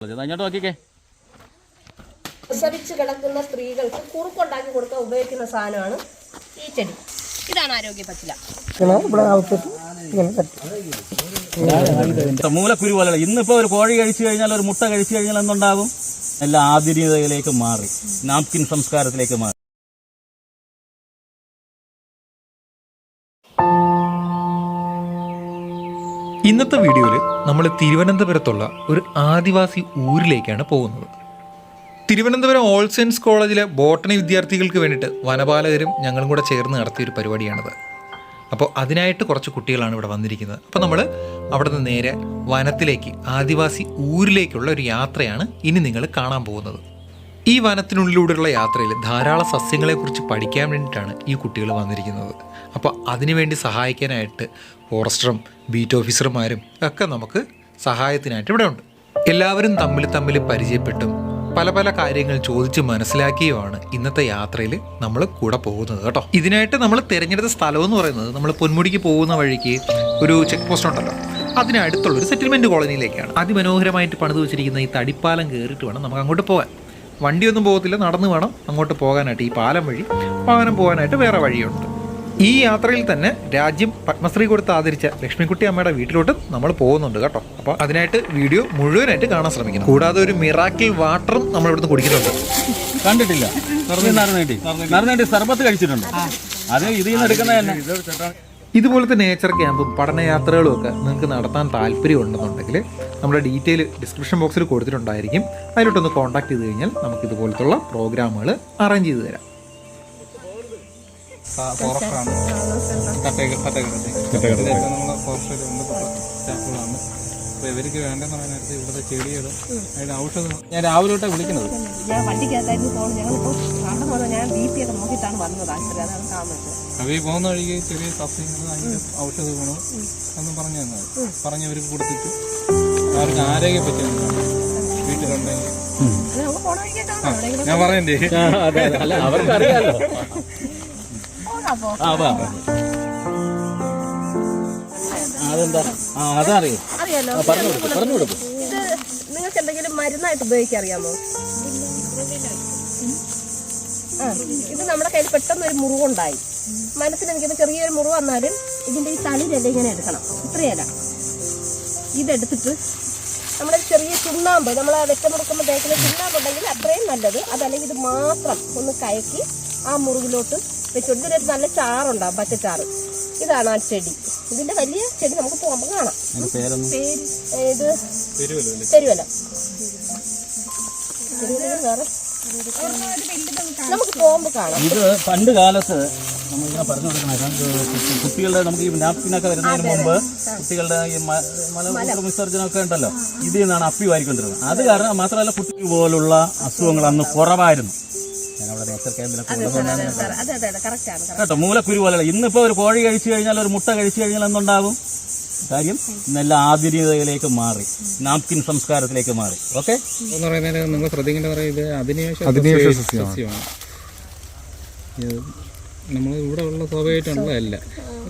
അങ്ങോട്ട് നോക്കിക്കേ. പ്രസവിച്ച് കിടക്കുന്ന സ്ത്രീകൾക്ക് കുറുക്കുണ്ടാക്കി കൊടുക്കാൻ ഉപയോഗിക്കുന്ന സാധനമാണ് ഈ ചെടി. ഇതാണ് ആരോഗ്യ പച്ചില. മൂലക്കുരു പോലെയുള്ള ഇന്നിപ്പോ ഒരു കോഴി കഴിച്ചു കഴിഞ്ഞാൽ ഒരു മുട്ട കഴിച്ചു കഴിഞ്ഞാൽ എന്തുണ്ടാകും? എല്ലാം ആധുനികതയിലേക്ക് മാറി. നാപ്കിൻ സംസ്കാരത്തിലേക്ക് മാറി. ഇന്നത്തെ വീഡിയോയിൽ നമ്മൾ തിരുവനന്തപുരത്തുള്ള ഒരു ആദിവാസി ഊരിലേക്കാണ് പോകുന്നത്. തിരുവനന്തപുരം ഓൾ സയൻസ് കോളേജിലെ ബോട്ടണി വിദ്യാർത്ഥികൾക്ക് വേണ്ടിയിട്ട് വനപാലകരും ഞങ്ങളും കൂടെ ചേർന്ന് നടത്തിയൊരു പരിപാടിയാണത്. അപ്പോൾ അതിനായിട്ട് കുറച്ച് കുട്ടികളാണ് ഇവിടെ വന്നിരിക്കുന്നത്. അപ്പോൾ നമ്മൾ അവിടെ നിന്ന് നേരെ വനത്തിലേക്ക് ആദിവാസി ഊരിലേക്കുള്ള ഒരു യാത്രയാണ് ഇനി നിങ്ങൾ കാണാൻ പോകുന്നത്. ഈ വനത്തിനുള്ളിലൂടെയുള്ള യാത്രയിൽ ധാരാളം സസ്യങ്ങളെക്കുറിച്ച് പഠിക്കാൻ വേണ്ടിയിട്ടാണ് ഈ കുട്ടികൾ വന്നിരിക്കുന്നത്. അപ്പോൾ അതിനുവേണ്ടി സഹായിക്കാനായിട്ട് ഫോറസ്റ്ററും ബീറ്റ് ഓഫീസർമാരും ഒക്കെ നമുക്ക് സഹായത്തിനായിട്ട് ഇവിടെ ഉണ്ട്. എല്ലാവരും തമ്മിൽ തമ്മിൽ പരിചയപ്പെട്ടും പല പല കാര്യങ്ങൾ ചോദിച്ച് മനസ്സിലാക്കിയുമാണ് ഇന്നത്തെ യാത്രയിൽ നമ്മൾ കൂടെ പോകുന്നത് കേട്ടോ. ഇതിനായിട്ട് നമ്മൾ തിരഞ്ഞെടുത്ത സ്ഥലം എന്ന് പറയുന്നത് നമ്മൾ പൊന്മുടിക്ക് പോകുന്ന വഴിക്ക് ഒരു ചെക്ക് പോസ്റ്റ് ഉണ്ടല്ലോ. അതിനടുത്തുള്ള ഒരു സെറ്റിൽമെന്റ് കോളനിയിലേക്കാണ് അതിമനോഹരമായിട്ട് പണിത് വെച്ചിരിക്കുന്ന ഈ തടിപ്പാലം കയറിയിട്ട് വേണം നമുക്ക് അങ്ങോട്ട് പോകാൻ. വണ്ടിയൊന്നും പോകത്തില്ല നടന്നു വേണം അങ്ങോട്ട് പോകാനായിട്ട് ഈ പാലം വഴി വാഹനം പോകാനായിട്ട് വേറെ വഴിയുണ്ട് ഈ യാത്രയിൽ തന്നെ രാജ്യം പത്മശ്രീ കൊടുത്ത് ആദരിച്ച ലക്ഷ്മിക്കുട്ടി അമ്മയുടെ വീട്ടിലോട്ട് നമ്മൾ പോകുന്നുണ്ട് കേട്ടോ അപ്പോൾ അതിനായിട്ട് വീഡിയോ മുഴുവനായിട്ട് കാണാൻ ശ്രമിക്കുന്നു കൂടാതെ ഒരു മിറാക്കിൾ വാട്ടറും നമ്മൾ ഇവിടുന്ന് കുടിക്കുന്നുണ്ട് കണ്ടിട്ടില്ല സർബത്ത് കഴിച്ചിട്ടുണ്ട് അത് ഇതിൽ നിന്ന് എടുക്കുന്ന തന്നെ ഇതുപോലത്തെ നേച്ചർ ക്യാമ്പും പഠനയാത്രകളും ഒക്കെ നിങ്ങൾക്ക് നടത്താൻ താല്പര്യമുണ്ടെന്നുണ്ടെങ്കിൽ നമ്മുടെ ഡീറ്റെയിൽ ഡിസ്ക്രിപ്ഷൻ ബോക്സിൽ കൊടുത്തിട്ടുണ്ടായിരിക്കും. അതിലോട്ടൊന്ന് കോൺടാക്ട് ചെയ്ത് കഴിഞ്ഞാൽ നമുക്ക് ഇതുപോലത്തുള്ള പ്രോഗ്രാമുകൾ അറേഞ്ച് ചെയ്ത് തരാം. ഫോറസ്റ്റാണ് കട്ടേക്ക് കട്ടേക്ക് നമ്മൾ ഫോറസ്റ്റിൽ ബന്ധപ്പെട്ട സ്റ്റാഫുകളാണ് അപ്പോൾ ഇവർക്ക് വേണ്ടെന്ന് പറയുന്ന നേരത്തെ ഇവിടുത്തെ ചെടികളും അതിന്റെ ഔഷധം. ഞാൻ രാവിലെ തൊട്ടാണ് വിളിക്കുന്നത്. ഞാൻ വണ്ടിക്കകത്തായിരുന്നു പോകുന്നത് ഞങ്ങളിപ്പോൾ അവിടെ വന്ന് ഞാൻ ബി പി ഒക്കെ നോക്കിയിട്ടാണ് വന്നത്. ആശുപത്രി അതാണ് പോകുന്ന വഴിക്ക് ചെറിയ സസ്യങ്ങൾ അതിന്റെ ഔഷധ ഗുണം എന്ന് പറഞ്ഞു തന്നത് പറഞ്ഞ് അവർക്ക് കൊടുത്തിട്ട് അവർക്ക് ആരോഗ്യം പറ്റിയ വീട്ടിലുണ്ടെങ്കിൽ. ഞാൻ പറയണ്ടേ? അവർക്കറിയാലോ. അവർക്ക് അറിയാലോ. അതെന്താ? ആ അതറിയോ? അറിയാലോ. പറഞ്ഞു കൊടുക്കും പറഞ്ഞു കൊടുക്കും. ഇത് നിങ്ങൾക്ക് എന്തെങ്കിലും മരുന്നായിട്ട് ഉപയോഗിക്കാൻ അറിയാമോ ആ ഇത് നമ്മുടെ കയ്യിൽ പെട്ടെന്ന് ഒരു മുറിവുണ്ടായി. മനസ്സിന് എനിക്കിത് ചെറിയൊരു മുറിവ് വന്നാലും ഇതിന്റെ ഈ തളിരല്ല ഇങ്ങനെ എടുക്കണം. ഇത്രയല്ല. ഇതെടുത്തിട്ട് നമ്മുടെ ചെറിയ ചുണ്ണാമ്പ് നമ്മൾ വെറ്റമുറുക്കുമ്പോൾ തേക്കുന്ന ചുണ്ണാമ്പ് ഉണ്ടെങ്കിൽ അത്രയും നല്ലത്. അതല്ലെങ്കിൽ ഇത് മാത്രം ഒന്ന് കയക്കി ആ മുറിവിലോട്ട് വെച്ചുകൊണ്ട് ഇതിനൊരു നല്ല ചാറുണ്ടാവും പച്ചച്ചാറ്. ഇതാണ് ആ ചെടി. ഇതിന്റെ വലിയ ചെടി നമുക്ക് പോകുമ്പോൾ കാണാം. ഏത്? തെരുവല്ല വേറെ? നമുക്ക് പോകുമ്പോൾ കാണാം. ഇത് പണ്ട് കാലത്ത് നമ്മളിങ്ങനെ പറഞ്ഞു കൊടുക്കണം കുട്ടികളുടെ നമുക്ക് ഈ നാപ്കിനൊക്കെ വരുന്നതിന് മുമ്പ് കുട്ടികളുടെ ഈ മലമൂത്ര വിസർജനമൊക്കെ ഉണ്ടല്ലോ. ഇതിൽ നിന്നാണ് അപ്പി വാരിക്കൊണ്ടിരുന്നത്. അത് കാരണം മാത്രമല്ല കുട്ടി പോലുള്ള അസുഖങ്ങൾ അന്ന് കുറവായിരുന്നു. കേട്ടോ മൂലക്കുരു പോലെ. ഇന്നിപ്പോ ഒരു കോഴി കഴിച്ചു കഴിഞ്ഞാൽ ഒരു മുട്ട കഴിച്ചു കഴിഞ്ഞാൽ എന്തുണ്ടാകും കാര്യം നല്ല ആധുനികതയിലേക്ക് മാറി. നാപ്കിൻ സംസ്കാരത്തിലേക്ക് മാറി. ഓക്കെ നിങ്ങൾ ശ്രദ്ധിക്കേണ്ട പറയുന്നത് അധിനിവേശ സസ്യമാണ്. നമ്മൾ ഇവിടെ ഉള്ള സ്വാഭാവികമായിട്ടുള്ളതല്ല.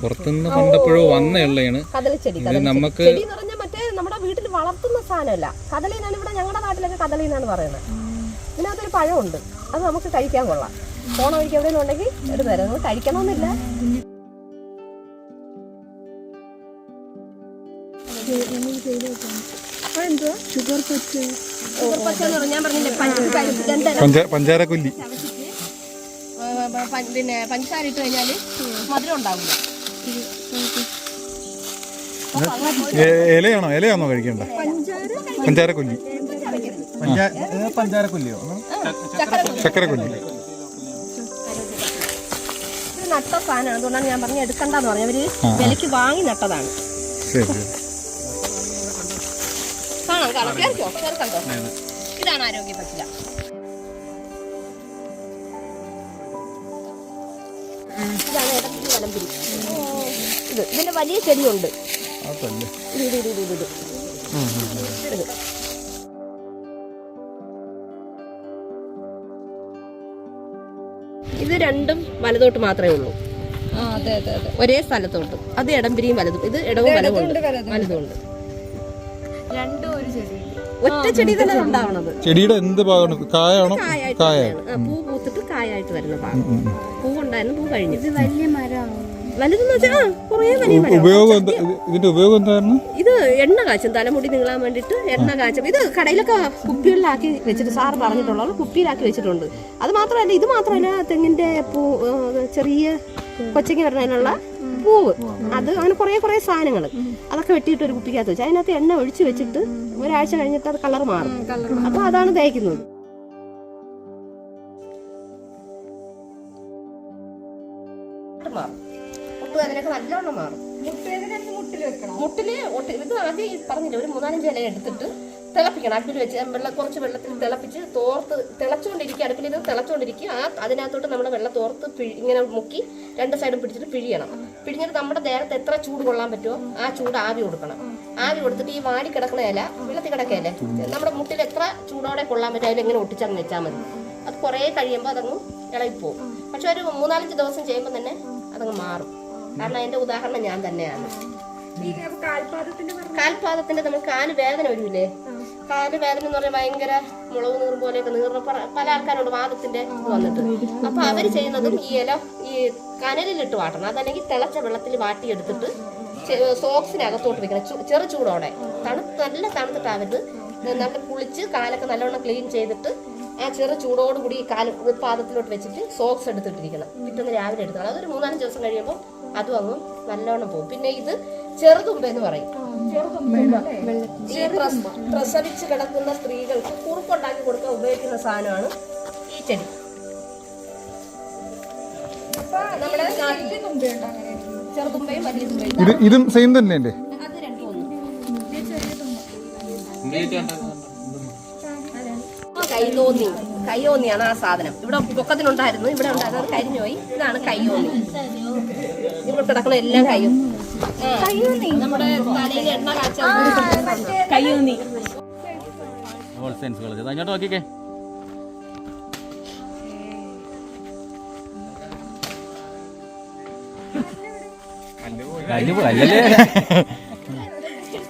പുറത്തുനിന്ന് പണ്ടപ്പോഴോ വന്നയുള്ളതാണ് ഇത് നമുക്ക് നമ്മുടെ വീട്ടിൽ വളർത്തുന്ന സാധനമല്ല. കദളി എന്നാണ് ഇവിടെ ഞങ്ങളുടെ നാട്ടിലൊക്കെ കദളിന്നാണ് പറയുന്നത്. ഇതിനകത്തൊരു പഴമുണ്ട്. അത് നമുക്ക് കഴിക്കാൻ കൊള്ളാം. പോണ വഴിക്ക് എവിടെയെങ്കിലും ഉണ്ടെങ്കിൽ എടുത്തു തരാം. നമ്മൾ കഴിക്കണമെന്നില്ല. പഞ്ചാര കൊല്ലി. പിന്നെ പഞ്ചസാര ഇട്ട് കഴിഞ്ഞാൽ മധുരം ഉണ്ടാവില്ല. ഇലയാണോ ഇലയാണോ കഴിക്കേണ്ട പഞ്ചാര? കൊല്ലി പഞ്ചാരക്കൊല്ലിയോ? ചക്കര ചക്കര കൊല്ലി ഇത് നട്ട സാധനമാണ്. അതുകൊണ്ടാണ് ഞാൻ പറഞ്ഞ എടുക്കണ്ടെന്ന് പറഞ്ഞു അവർ വിലക്ക് വാങ്ങി നട്ടതാണ്. ശരി ശരി. കാണാം കാണാം. കേൾക്കോ കേൾക്കണ്ടോ ഇതാണ് ആരോഗ്യ പച്ചില ഇതാണ് വലമ്പിരി ഇത് ഇതിന്റെ വലിയ ചെടിയുണ്ട്. ഇത് ഇത് ഇത് ഇത് ഇത്. ഇത് രണ്ടും വലതോട്ട് മാത്രമേ ഉള്ളൂ. ഒരേ സ്ഥലത്തോട്ട്. അത് ഇടംപിരിയും വലതും. ഇത് ഇടവും വലവും വലതുണ്ട്. രണ്ടും ഒരു ചെടി. ഒറ്റ ചെടി തന്നെ ഉണ്ടാവണത്. ചെടിയുടെ എന്ത് ഭാഗമാണ്? കായാണോ? കായായിട്ട് കായ. പൂ പൂത്തിട്ട് കായായിട്ട് വരുന്ന ഭാഗം. പൂ ഉണ്ടായിരുന്നു പൂ കഴിഞ്ഞു. ഇത് വലിയ മരമാണ്. വലുതെന്ന് വെച്ചാൽ കുറേ വലിയ മരം. ഉപയോഗം എന്താ? ഇതിന്റെ ഉപയോഗം എന്തായിരുന്നു? എണ്ണ കാച്ചും തലമുടി നീളാൻ വേണ്ടിയിട്ട് എണ്ണ കാച്ചും. ഇത് കടയിലൊക്കെ കുപ്പികളിലാക്കി വെച്ചിട്ട് സാർ പറഞ്ഞിട്ടുള്ള കുപ്പിയിലാക്കി വെച്ചിട്ടുണ്ട്. അത് മാത്രമല്ല ഇത് മാത്രമല്ല തെങ്ങിന്റെ പൂ ചെറിയ കൊച്ചയ്ക്ക് വരുന്നതിനുള്ള പൂവ്. അത് അങ്ങനെ കുറേ കുറേ സാധനങ്ങൾ അതൊക്കെ വെട്ടിയിട്ട് ഒരു കുപ്പിക്കകത്ത് വെച്ച് അതിനകത്ത് എണ്ണ ഒഴിച്ച് വെച്ചിട്ട് ഒരാഴ്ച കഴിഞ്ഞിട്ട് അത് കളർ മാറും. അപ്പോൾ അതാണ് തേക്കുന്നത്. മാറും. അതിനൊക്കെ നല്ലോണം മാറും. മുട്ടിൽ ഇത് ആദ്യം ഈ പറഞ്ഞില്ല ഒരു മൂന്നാലഞ്ച് ഇല എടുത്തിട്ട് തിളപ്പിക്കണം. അടുപ്പിൽ വെച്ച് വെള്ളം കുറച്ച് വെള്ളത്തിൽ തിളപ്പിച്ച് തോർത്ത് തിളച്ചുകൊണ്ടിരിക്കുക അടുപ്പിൽ ഇത് തിളച്ചുകൊണ്ടിരിക്കുക. ആ അതിനകത്തോട്ട് നമ്മൾ വെള്ളം തോർത്ത് ഇങ്ങനെ മുക്കി രണ്ട് സൈഡും പിടിച്ചിട്ട് പിഴിയണം. പിഴിഞ്ഞിട്ട് നമ്മുടെ നേരത്തെ എത്ര ചൂട് കൊള്ളാൻ പറ്റുമോ ആ ചൂട് ആവി കൊടുക്കണം. ആവി കൊടുത്തിട്ട് ഈ വാടി കിടക്കണ ഇല വെള്ളത്തിൽ കിടക്കയില്ലേ നമ്മുടെ മുട്ടിൽ എത്ര ചൂടോടെ കൊള്ളാൻ പറ്റും അതിലിങ്ങനെ ഒട്ടിച്ചങ്ങ് വെച്ചാൽ മതി. അത് കുറേ കഴിയുമ്പോൾ അതങ്ങ് ഇളകിപ്പോവും. പക്ഷെ ഒരു മൂന്നാലഞ്ച് ദിവസം ചെയ്യുമ്പോൾ തന്നെ അതങ്ങ് മാറും. കാരണം അതിന്റെ ഉദാഹരണം ഞാൻ തന്നെയാണ്. കാൽപാദത്തിന്റെ നമ്മൾ കാൽ വേദന വരൂലേ കാൽ വേദന എന്ന് പറഞ്ഞാൽ ഭയങ്കര മുളക് നീർ പോലെയൊക്കെ നീർന്ന പല- ആൾക്കാരുണ്ട് വാദത്തിന്റെ വന്നിട്ട്. അപ്പൊ അവർ ചെയ്യുന്നതും ഈ ഇല ഈ കനലിലിട്ട് വാട്ടണം. അതല്ലെങ്കിൽ തിളച്ച വെള്ളത്തിൽ വാട്ടിയെടുത്തിട്ട് സോക്സിനകത്തോട്ട് വെക്കണം. ചെറു ചൂടോടെ. തണുത്ത് നല്ല തണുത്തിട്ടാവരുത്. നല്ല കുളിച്ച് കാലൊക്കെ നല്ലോണം ക്ലീൻ ചെയ്തിട്ട് ആ ചെറു ചൂടോടുകൂടി ഈ കാൽ പാദത്തിലോട്ട് വെച്ചിട്ട് സോക്സ് എടുത്തിട്ടിരിക്കണം. പിറ്റേന്ന് രാവിലെ എടുക്കണം. അതൊരു മൂന്നാലഞ്ച് ദിവസം കഴിയുമ്പോൾ അതും അങ്ങ് നല്ലോണം പോകും. പിന്നെ ഇത് ചെറുതുമ്പ എന്ന് പറയും ഈ പ്രസ- പ്രസവിച്ച് കിടക്കുന്ന സ്ത്രീകൾക്ക് കുറുക്കുണ്ടാക്കി കൊടുക്കാൻ ഉപയോഗിക്കുന്ന സാധനമാണ് ഈ ചെടി. നമ്മുടെ നാട്ടിൽ ചെറുതുമ്പയും വലിയ തുമ്പയും. ഇത് ഇതും സെയിം തന്നെയല്ലേ അത് രണ്ടും ഒന്ന്. കൈതോന്നി കയ്യോന്നിയാണ് ആ സാധനം. ഇവിടെ പൊക്കത്തിനുണ്ടായിരുന്നു ഇവിടെ ഉണ്ടായിരുന്നത് കരിഞ്ഞുപോയി. ഇതാണ് കയ്യോന്നി. കിടക്കുന്ന എല്ലാം കയ്യും. നമ്മുടെ തലയിൽ എണ്ണ കാച്ച കയ്യോന്നി ഓൾ സയൻസ് കോളേജ് അങ്ങോട്ട് നോക്കിക്കേ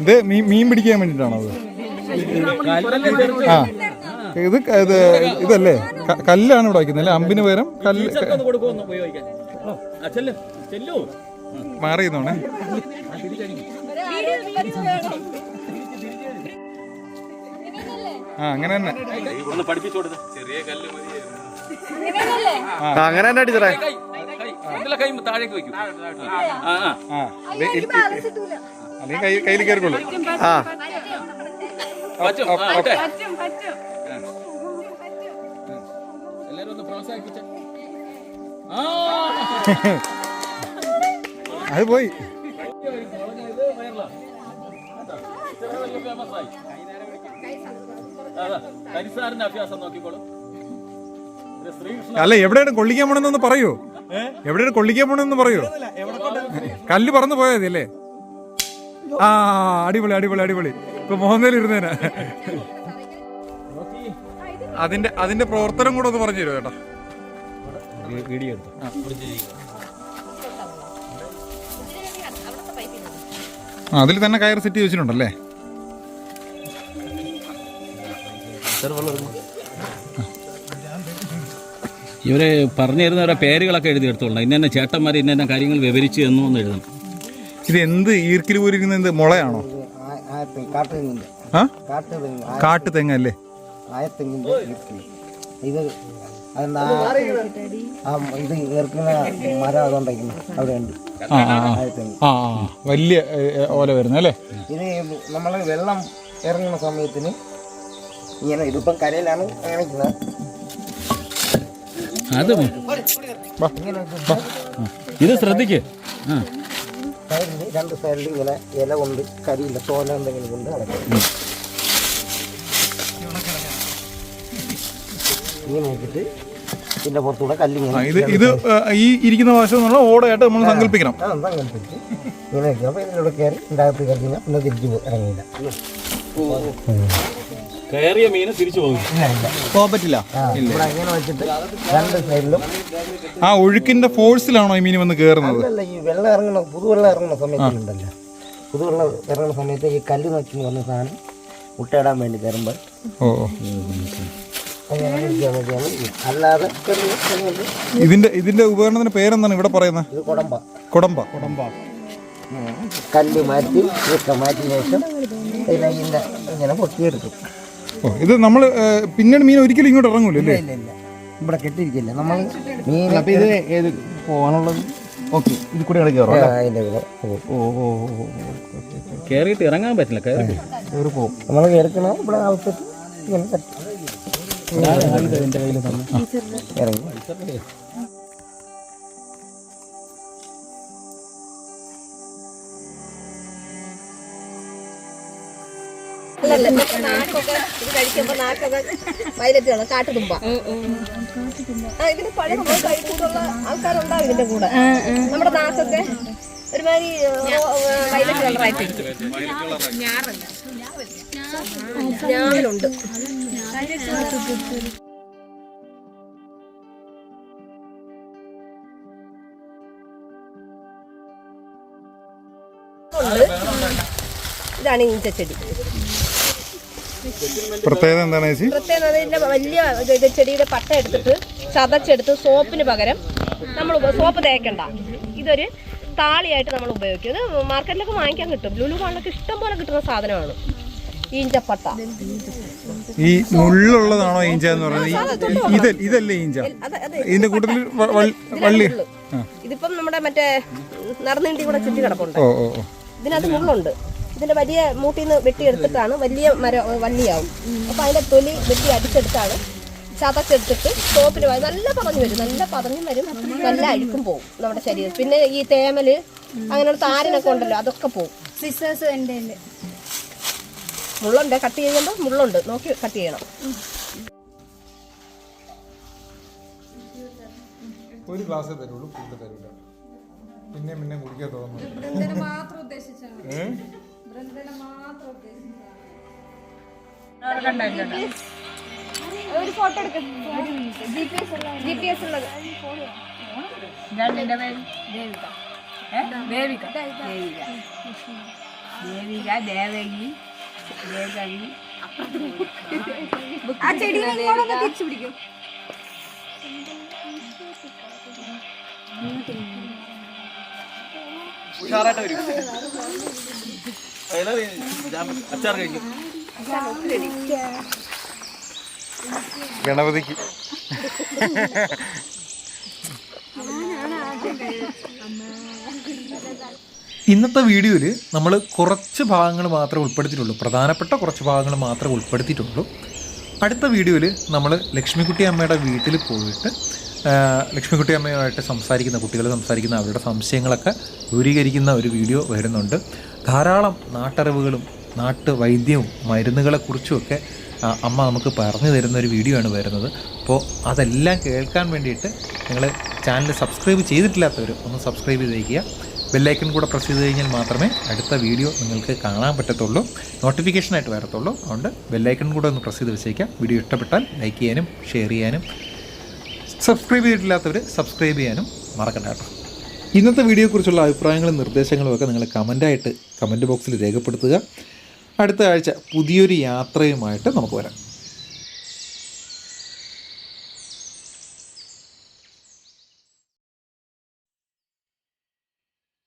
ഇത് മീൻ മീൻ പിടിക്കാൻ വേണ്ടിട്ടാണോ അത്? ആ. ഇത് ഇത് ഇതല്ലേ? കല്ലാണ് ഇവിടെ വയ്ക്കുന്നത് അല്ലേ? അമ്പിന് പകരം കല്ല് മാറിയെന്നോണേ. ആ അങ്ങനെ തന്നെ. ഒന്ന് പഠിപ്പിച്ചു കൊടുത്ത് ചെറിയ കല്ല് അങ്ങനെ തന്നെ ടീച്ചറേ. കൈ കൈ ഇതിലെ കൈ താഴേക്ക് വെക്കും ആ അല്ലെങ്കിൽ കൈ കയ്യിൽ കയറിക്കൊള്ളു. എല്ലാരും ഒന്ന് പ്രോത്സാഹിപ്പിച്ച. ആ. ഇത് പോയി. അല്ല എവിടെയാണ് കൊള്ളിക്കാൻ പോണെന്നൊന്ന് പറയൂ. എവിടെയാണ് കൊള്ളിക്കാൻ പോണെന്ന് പറയൂ. കല്ല് പറന്നു പോയത് അല്ലേ? ആ അടിപൊളി അടിപൊളി അടിപൊളി. ഇപ്പൊ മോഹൻലാൽ ഇരുന്നേനാ. അതിന്റെ അതിന്റെ പ്രവർത്തനം കൂടെ ഒന്ന് പറഞ്ഞു തരുമോ ചേട്ടാ വീഡിയോ എടുത്തു? അതിൽ തന്നെ കയർ സെറ്റ് വെച്ചിട്ടുണ്ടല്ലേ? ഇവർ പറഞ്ഞു തരുന്നവരെ പേരുകളൊക്കെ എഴുതി എടുത്തോളണം ഇന്ന ചേട്ടന്മാർ ഇന്ന കാര്യങ്ങൾ വിവരിച്ചു തന്നു എന്ന് എഴുതണം. ഇത് എന്ത് ഈർക്കിൽ പോയിരിക്കുന്ന എന്ത് മുളയാണോ? കാട്ടു തെങ്ങ അല്ലേ. ഇത് അതെന്താ? ആ ഇത് ഇറക്കുന്ന മരം അതുകൊണ്ടായിരിക്കുന്നു അവിടെ ഉണ്ട്. ആ വലിയ ഓല വരുന്നത് അല്ലേ? ഇത് നമ്മൾ വെള്ളം ഇറങ്ങുന്ന സമയത്തിന് ഇങ്ങനെ ഇതിപ്പം കരയിലാണ് കാണിക്കുന്നത്. അത് ഇത് ശ്രദ്ധിക്ക്. രണ്ട് സൈഡിൽ ഇങ്ങനെ ഇല കൊണ്ട് കരിയില്ല തോല എന്തെങ്കിലും കൊണ്ട് നടക്കും. ഇങ്ങനെ പിന്നെ ഇതിന്റെ പുറത്തൂടെ കല്ലിങ്ങനെ ഇത് ഇത് ഈ ഇരിക്കുന്ന വശം എന്നുള്ള ഓടയായിട്ട് നമ്മൾ സങ്കല്പിക്കണം. ആ കൽപ്പിച്ച് ഇങ്ങനെ വെക്കുക അപ്പോൾ ഇതിലൂടെ കയറി അകത്ത് കയറി കഴിഞ്ഞാൽ പിന്നെ തിരിച്ചു പോ- ഇറങ്ങില്ല കയറിയ മീന് തിരിച്ചു പോകും ഇല്ല ഇല്ല. പോകാൻ പറ്റില്ല. ആ ഇവിടെ ഇങ്ങനെ വെച്ചിട്ട് രണ്ട് സൈഡിലും ആ ഒഴുക്കിന്റെ ഫോഴ്സിലാണോ ഈ മീൻ വന്ന് കയറുന്നത് അല്ലല്ല ഈ വെള്ളം ഇറങ്ങുന്ന പുതുവെള്ളം ഇറങ്ങുന്ന സമയത്തുണ്ടല്ലോ പുതുവെള്ളം ഇറങ്ങുന്ന സമയത്ത് ഈ കല്ല് നോക്കി എന്ന് പറഞ്ഞ സാധനം മുട്ടയിടാൻ വേണ്ടി കയറുമ്പോൾ ഓ ഓ. അല്ലാതെ ഇതിന്റെ ഇതിന്റെ ഉപകരണത്തിന്റെ പേരെന്താണ് ഇവിടെ പറയുന്നത്? ഇത് കുടമ്പ. കുടമ്പ. കുടമ്പ. കല്ല് മാറ്റി മാറ്റിയ ശേഷം ഇതിനെ ഇങ്ങനെ പൊട്ടിയെടുക്കും. ഓ ഇത് നമ്മൾ പിന്നീട് മീൻ ഒരിക്കലും ഇങ്ങോട്ട് ഇറങ്ങൂലേ അല്ലേ? ഇല്ല ഇല്ല ഇവിടെ കെട്ടിയിരിക്കില്ല. നമ്മൾ മീൻ അപ്പൊ ഇത് ഏത് പോകാനുള്ളത് ഓക്കെ ഇത് കൂടെ ഇടയ്ക്ക് കയറും ഓ ഓ ഓ കയറിയിട്ട് ഇറങ്ങാൻ പറ്റില്ല കയറി കയറി പോകും നമ്മൾ കയറിക്കണം ഇവിടെ ആവശ്യത്തിൽ ഇങ്ങനെ തട്ടി എന്റെ കയ്യിൽ തന്നെ ഇറങ്ങി ഇത് കഴിക്കുമ്പോ നാക്കൊക്കെ വയലറ്റ് കളർ കാട്ടുതുമ്പ ഇതിന് പഴയ നമ്മൾ കഴിച്ചിട്ടുള്ള ആൾക്കാരുണ്ടാവും ഇതിന്റെ കൂടെ നമ്മുടെ നാക്കൊക്കെ ഒരുമാതിരി വയലറ്റ് കളറായിട്ടിരിക്കും ഞാറുണ്ട്. ഇതാണ് ഈഞ്ചച്ചെടി പ്രത്യേകത എന്താണ് ചേച്ചി? പ്രത്യേകം അതിന്റെ വലിയ ചെടിയുടെ പട്ട എടുത്തിട്ട് ചതച്ചെടുത്ത് സോപ്പിന് പകരം നമ്മൾ സോപ്പ് തേക്കണ്ട. ഇതൊരു താളിയായിട്ട് നമ്മൾ ഉപയോഗിക്കും. ഇത് മാർക്കറ്റിലൊക്കെ വാങ്ങിക്കാൻ കിട്ടും. ലുലു മാളിലൊക്കെ ഇഷ്ടം പോലെ കിട്ടുന്ന സാധനമാണ്. ഈഞ്ചപ്പട്ട ഈ മുള്ളുള്ളതാണോ ഈഞ്ച എന്ന് പറയുന്നത് ഇതൽ ഇത ഇതല്ലേ ഈഞ്ച? ഇതിന്റെ കൂട്ടത്തിൽ വള്ളി- ഇതിപ്പം നമ്മുടെ മറ്റേ നടന്നിണ്ടി കൂടെ ചുറ്റി കിടപ്പുണ്ട്. ഇതിനകത്ത് മുള്ളുണ്ട് ഇതിന്റെ വലിയ മൂട്ടിൽ നിന്ന് വെട്ടിയെടുത്തിട്ടാണ് വലിയ മര വള്ളിയാവും. അപ്പൊ അതിന്റെ തൊലി വെട്ടി അടിച്ചെടുത്താണ്. ചതച്ചെടുത്തിട്ട് സോപ്പിന് പോയി നല്ല പറഞ്ഞു വരും. നല്ല പറഞ്ഞു വരും. നല്ല അഴുക്കും പോകും നമ്മുടെ ശരീരം പിന്നെ ഈ തേമൽ അങ്ങനെയുള്ള താരനൊക്കെ ഉണ്ടല്ലോ അതൊക്കെ പോകും സിസ്റ്റേഴ്സ് എന്റെ മുള്ളുണ്ട് കട്ട് ചെയ്യുമ്പോൾ മുള്ളുണ്ട്. നോക്കി കട്ട് ചെയ്യണം. ഒരു ഗ്ലാസ് തരുള്ളൂ കൂടുതൽ തരില്ല പിന്നെ പിന്നെ കുടിക്കാൻ തോന്നുന്നു ഒരു ഫോട്ടോ എടുക്കും. ജി പി എസ് ഉള്ള ജി പി എസ് ഉള്ളത്. രണ്ടിന്റെ പേര്? ദേവിക. ഏ? ദേവിക. ദേവിക ദേവിക. ദേവകി ദേവകി. ആ ഇങ്ങോട്ടൊന്ന് തിരിച്ചു പിടിക്കും. ഉഷാറായിട്ട് വരും. അച്ചാർ കഴിക്കും. ഗണപതിക്ക്. ഇന്നത്തെ വീഡിയോയിൽ നമ്മൾ കുറച്ച് ഭാഗങ്ങൾ മാത്രമേ ഉൾപ്പെടുത്തിയിട്ടുള്ളൂ. പ്രധാനപ്പെട്ട കുറച്ച് ഭാഗങ്ങൾ മാത്രമേ ഉൾപ്പെടുത്തിയിട്ടുള്ളൂ. അടുത്ത വീഡിയോയിൽ നമ്മൾ ലക്ഷ്മിക്കുട്ടി അമ്മയുടെ വീട്ടിൽ പോയിട്ട് ലക്ഷ്മിക്കുട്ടി അമ്മയുമായിട്ട് സംസാരിക്കുന്ന കുട്ടികൾ സംസാരിക്കുന്ന അവരുടെ സംശയങ്ങളൊക്കെ ദൂരീകരിക്കുന്ന ഒരു വീഡിയോ വരുന്നുണ്ട്. ധാരാളം നാട്ടറിവുകളും നാട്ട് വൈദ്യവും മരുന്നുകളെക്കുറിച്ചുമൊക്കെ അമ്മ നമുക്ക് പറഞ്ഞു തരുന്ന ഒരു വീഡിയോ ആണ് വരുന്നത്. അപ്പോൾ അതെല്ലാം കേൾക്കാൻ വേണ്ടിയിട്ട് നിങ്ങൾ ചാനൽ സബ്സ്ക്രൈബ് ചെയ്തിട്ടില്ലാത്തവർ ഒന്ന് സബ്സ്ക്രൈബ് ചെയ്തേക്കുക. ബെല്ലൈക്കൺ കൂടെ പ്രസ് ചെയ്ത് കഴിഞ്ഞാൽ മാത്രമേ അടുത്ത വീഡിയോ നിങ്ങൾക്ക് കാണാൻ പറ്റത്തുള്ളൂ. നോട്ടിഫിക്കേഷനായിട്ട് വരത്തുള്ളൂ. അതുകൊണ്ട് ബെല്ലൈക്കൺ കൂടെ ഒന്ന് പ്രസ് ചെയ്ത് വെച്ചേക്കാം വീഡിയോ ഇഷ്ടപ്പെട്ടാൽ ലൈക്ക് ചെയ്യാനും ഷെയർ ചെയ്യാനും സബ്സ്ക്രൈബ് ചെയ്തിട്ടില്ലാത്തവർ സബ്സ്ക്രൈബ് ചെയ്യാനും മറക്കണ്ട കേട്ടോ. ഇന്നത്തെ വീഡിയോയെക്കുറിച്ചുള്ള അഭിപ്രായങ്ങളും നിർദ്ദേശങ്ങളും ഒക്കെ നിങ്ങൾ കമന്റായിട്ട് കമന്റ് ബോക്സിൽ രേഖപ്പെടുത്തുക. അടുത്ത ആഴ്ച പുതിയൊരു യാത്രയുമായിട്ട് നമുക്ക് വരാം.